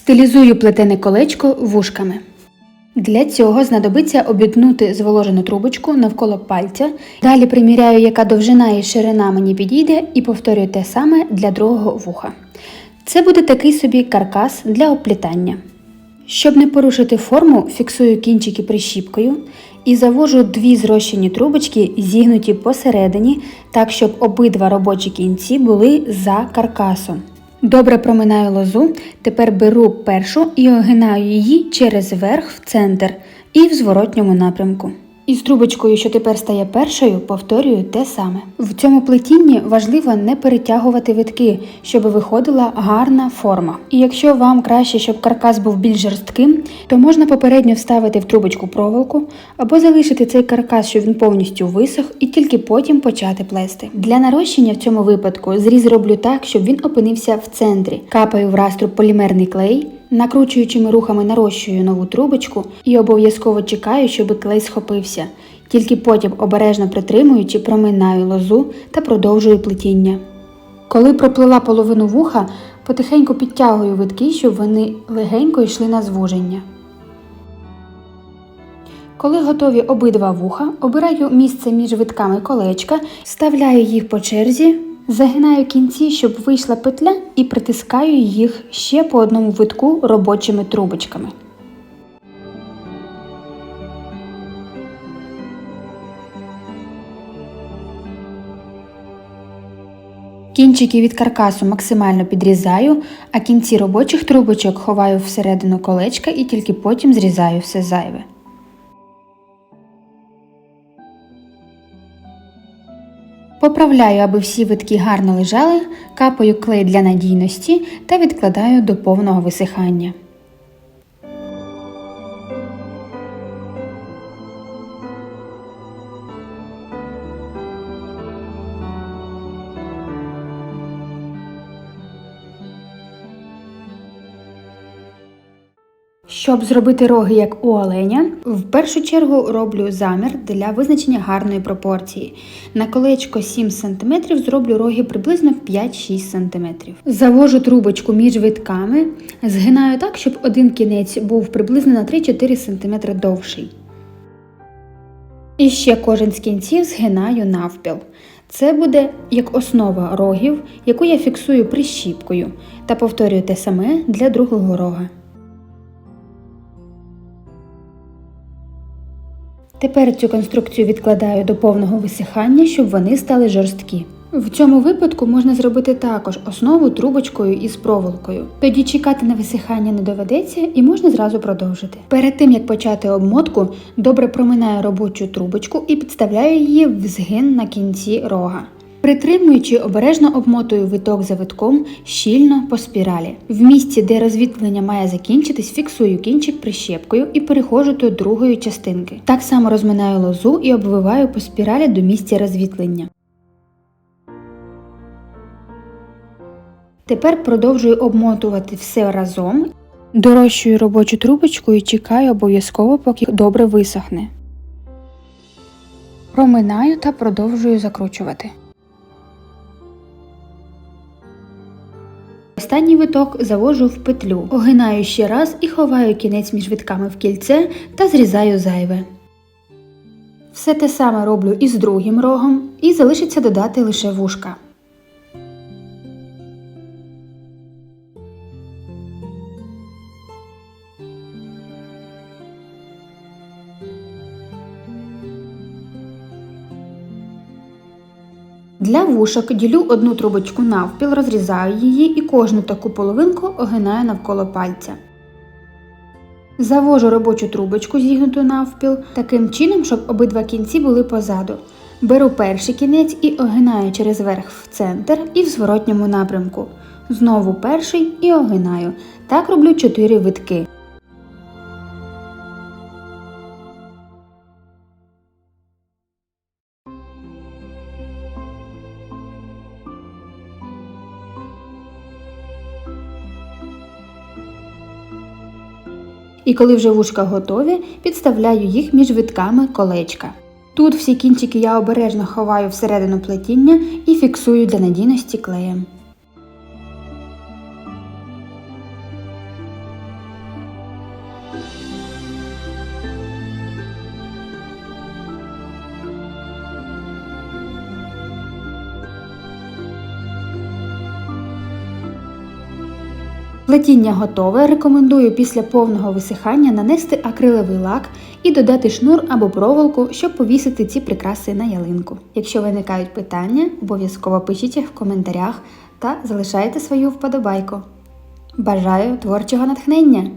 Стилізую плетене колечко вушками. Для цього знадобиться обітнути зволожену трубочку навколо пальця. Далі приміряю, яка довжина і ширина мені підійде, і повторюю те саме для другого вуха. Це буде такий собі каркас для оплітання. Щоб не порушити форму, фіксую кінчики прищіпкою і завожу дві зрощені трубочки, зігнуті посередині, так щоб обидва робочі кінці були за каркасом. Добре проминаю лозу, тепер беру першу і огинаю її через верх в центр і в зворотньому напрямку. Із трубочкою, що тепер стає першою, повторюю те саме. В цьому плетінні важливо не перетягувати витки, щоб виходила гарна форма. І якщо вам краще, щоб каркас був більш жорстким, то можна попередньо вставити в трубочку проволоку або залишити цей каркас, щоб він повністю висох, і тільки потім почати плести. Для нарощення в цьому випадку зріз роблю так, щоб він опинився в центрі. Капаю в растру полімерний клей. Накручуючими рухами нарощую нову трубочку і обов'язково чекаю, щоб клей схопився. Тільки потім обережно притримуючи, проминаю лозу та продовжую плетіння. Коли проплила половину вуха, потихеньку підтягую витки, щоб вони легенько йшли на звуження. Коли готові обидва вуха, обираю місце між витками колечка, вставляю їх по черзі, загинаю кінці, щоб вийшла петля, і притискаю їх ще по одному витку робочими трубочками. Кінчики від каркасу максимально підрізаю, а кінці робочих трубочок ховаю всередину колечка і тільки потім зрізаю все зайве. Поправляю, аби всі витки гарно лежали, капаю клей для надійності та відкладаю до повного висихання. Щоб зробити роги як у оленя, в першу чергу роблю замір для визначення гарної пропорції. На колечко 7 см зроблю роги приблизно 5-6 см. Завожу трубочку між витками, згинаю так, щоб один кінець був приблизно на 3-4 см довший. І ще кожен з кінців згинаю навпіл. Це буде як основа рогів, яку я фіксую прищіпкою, та повторюю те саме для другого рога. Тепер цю конструкцію відкладаю до повного висихання, щоб вони стали жорсткі. В цьому випадку можна зробити також основу трубочкою із проволокою. Тоді чекати на висихання не доведеться і можна зразу продовжити. Перед тим як почати обмотку, добре проминаю робочу трубочку і підставляю її в згин на кінці рога. Притримуючи, обережно обмотую виток за витком щільно по спіралі. В місці, де розвітлення має закінчитись, фіксую кінчик прищепкою і переходжу до другої частинки. Так само розминаю лозу і обвиваю по спіралі до місця розвітлення. Тепер продовжую обмотувати все разом. Дорощую робочу трубочку і чекаю обов'язково, поки добре висохне. Проминаю та продовжую закручувати. Останній виток завожу в петлю, огинаю ще раз і ховаю кінець між витками в кільце та зрізаю зайве. Все те саме роблю і з другим рогом, і залишиться додати лише вушка. Для вушок ділю одну трубочку навпіл, розрізаю її і кожну таку половинку огинаю навколо пальця. Завожу робочу трубочку зігнуту навпіл, таким чином, щоб обидва кінці були позаду. Беру перший кінець і огинаю через верх в центр і в зворотньому напрямку. Знову перший і огинаю. Так роблю 4 витки. І коли вже вушка готові, підставляю їх між витками колечка. Тут всі кінчики я обережно ховаю всередину плетіння і фіксую для надійності клеєм. Плетіння готове. Рекомендую після повного висихання нанести акриловий лак і додати шнур або проволоку, щоб повісити ці прикраси на ялинку. Якщо виникають питання, обов'язково пишіть їх в коментарях та залишайте свою вподобайку. Бажаю творчого натхнення